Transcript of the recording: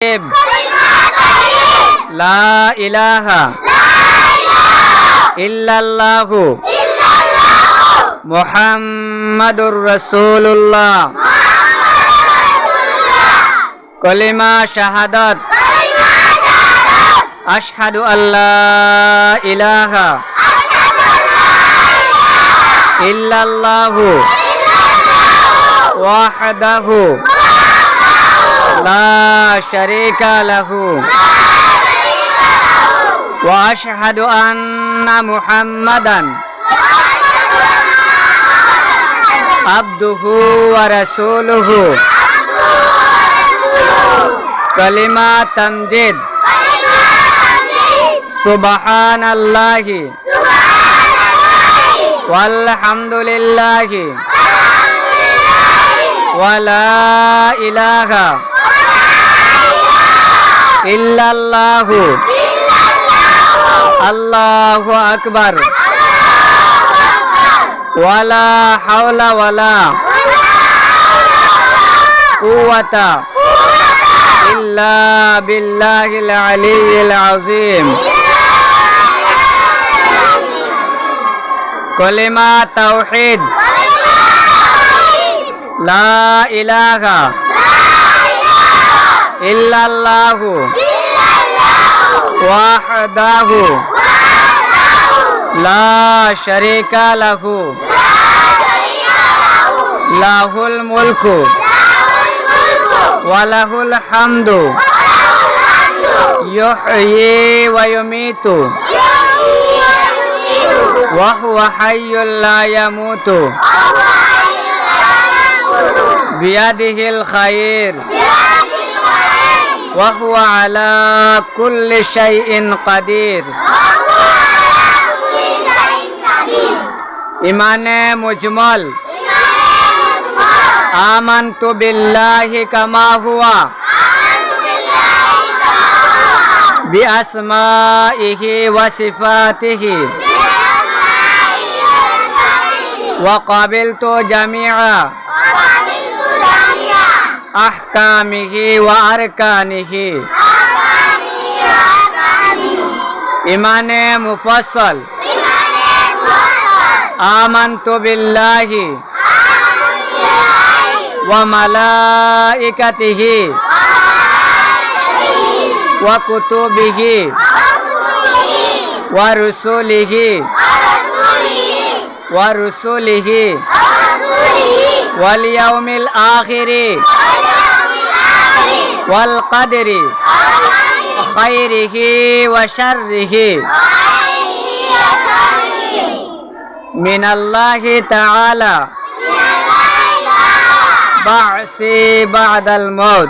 লা ইলাহা ইল্লাল্লাহু মুহাম্মাদুর রাসূলুল্লাহ কলিমা শাহাদাত আশহাদু আল্লাহ ইলাহা ইল্লাল্লাহু ওয়াহদাহু لا شريك له وأشهد أن محمدا عبده ورسوله كلمة تمجيد سبحان الله والحمد لله ولا إله إلا الله الله أكبر ولا حول ولا قوة إلا بالله العلي العظيم كلمة توحيد لا إله إلا الله وحده لا شريك له له الملك وله الحمد يحيي ويميت وهو حي لا يموت بيده الخير وهو على كل شيء قدير إيمان مجمل آمنت بالله كما هو بأسمائه وصفاته وقبلت আহকামিহি ওয়া আরকানিহি। ইমানে মুফসল আমান্তু বিল্লাহি। ওয়া মালাইকাতিহি। ওয়া কুতুবিহি। ওয়া রুসুলিহি। ওয়া রুসুলিহি। ওয়াল ইয়াউমিল আখিরি। والقدر خيره وشره من الله تعالى بعثي بعد الموت